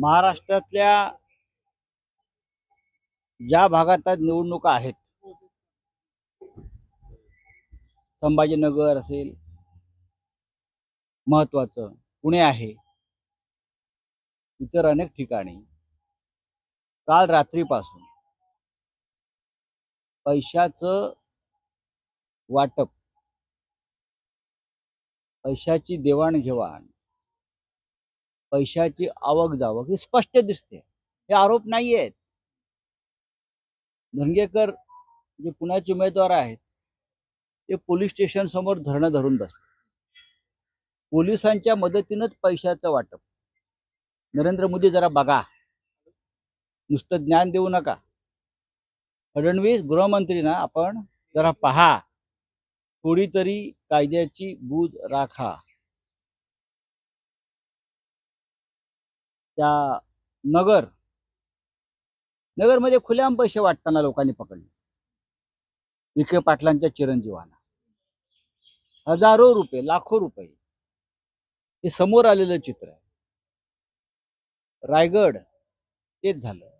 महाराष्ट्रातल्या ज्या भागात निवडणुका आहेत संभाजीनगर असेल महत्वाचं पुणे आहे इतर अनेक ठिकाणी काल रात्रीपासून पैशाचं वाटप पैशाची देवाणघेवाण पैशाची आवक जावक ही स्पष्ट दिसते. हे आरोप नाही आहेत धनगेकर जे पुण्याचे उमेदवार आहेत ते पोलीस स्टेशन समोर धरणं धरून बसले. पोलिसांच्या मदतीनंच पैशाचं वाटप. नरेंद्र मोदी जरा बघा. नुसतं ज्ञान देऊ नका. फडणवीस गृहमंत्री ना आपण जरा पहा. थोडी तरी कायद्याची बूज राखा. त्या नगर नगरमध्ये खुल्याम पैसे वाटताना लोकांनी पकडले. विखे पाटलांच्या चिरंजीवांना हजारो रुपये लाखो रुपये. हे समोर आलेलं चित्र आहे. रायगड तेच झालं.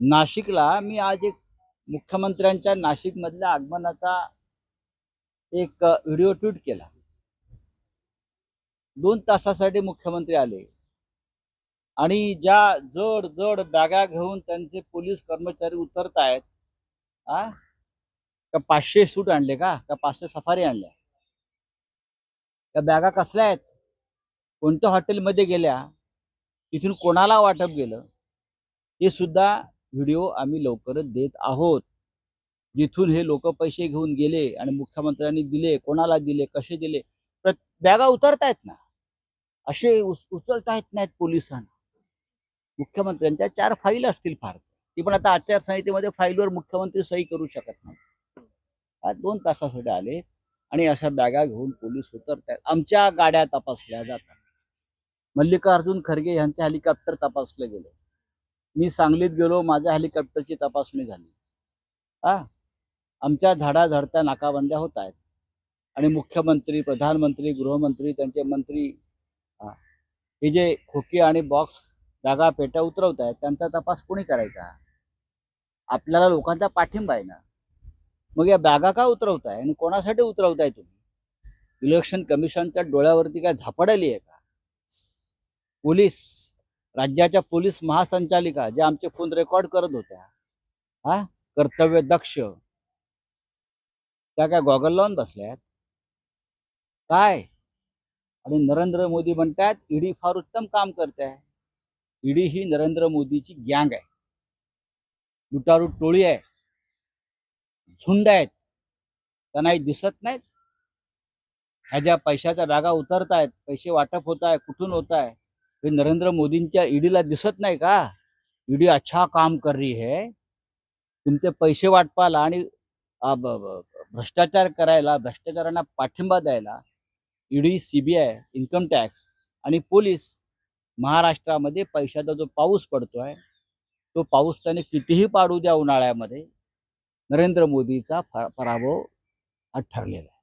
नाशिकला मी आज एक मुख्यमंत्र्यांच्या नाशिक मधल्या आगमनाचा एक व्हिडिओ ट्विट केला. दोन तासासाठी मुख्यमंत्री आले. आणि ज्या जड जड बॅगा घेऊन त्यांचे पोलीस कर्मचारी उतरत आहेत आ? का पाचशे सूट आणले का? का पाचशे सफारी आणल्या? त्या बॅगा कसल्या आहेत? कोणत्या हॉटेलमध्ये गेल्या? तिथून कोणाला वाटप गेलं? हे सुद्धा व्हिडिओ आम्ही लवकरच देत आहोत. जिथून हे लोक पैसे घेऊन गेले आणि मुख्यमंत्र्यांनी दिले कोणाला दिले कसे दिले? प्रत- बॅगा उतरतायत ना. असे उच- उचलता येत नाहीत पोलिसांना. मुख्यमंत्र्यांच्या चार फाईल असतील फार. ती पण आता आचारसंहितेमध्ये फाईलवर मुख्यमंत्री सही करू शकत नाही आज दोन तासासाठी आले आणि अशा बॅगा घेऊन पोलीस उतरतात आमच्या गाड्या तपासल्या जातात. मल्लिकार्जुन खरगे यांचे हेलिकॉप्टर तपासले गेले. मी सांगलीत गेलो माझ्या हेलिकॉप्टरची तपासणी झाली. हा आमच्या झाडा झाडत्या नाकाबंद्या होत आहेत आणि मुख्यमंत्री प्रधानमंत्री गृहमंत्री त्यांचे मंत्री हा, हे जे खोकी आणि बॉक्स जागा पेट्या उतरवत आहेत त्यांचा तपास कोणी करायचा? आपल्याला लोकांचा पाठिंबा आहे ना. मग या बॅगा का उतरवताय आणि कोणासाठी उतरवताय तुम्ही? इलेक्शन कमिशनच्या डोळ्यावरती काय झापडली आहे का? पोलीस राज्याच्या पोलीस महासंचालिका ज्या आमचे फोन रेकॉर्ड करत होत्या हा? कर्तव्य दक्ष. त्या काय गॉगल लावून बसल्यात? काय? आणि नरेंद्र मोदी म्हणतात ईडी फार उत्तम काम करते आहे ईडी ही नरेंद्र मोदीची गँग आहे. लुटारू टोळी आहे. झुंड आहेत. त्यांनाही दिसत नाहीत. ह्या ज्या पैशाच्या बॅगा उतरत आहेत पैसे वाटप होत आहे कुठून होत आहे हे नरेंद्र मोदींच्या ईडीला दिसत नाही का? ईडी अच्छा काम कर रही है. तुमचे पैसे वाटपाला आणि भ्रष्टाचार करायला भ्रष्टाचारांना पाठिंबा द्यायला ईडी सीबीआय इन्कम टॅक्स आणि पोलीस महाराष्ट्रामध्ये पैशाचा जो पाऊस पडतोय तो पाऊस त्याने कितीही पाडू द्या उन्हाळ्यामध्ये नरेंद्र मोदीचा फ- पराभव हा ठरलेला आहे.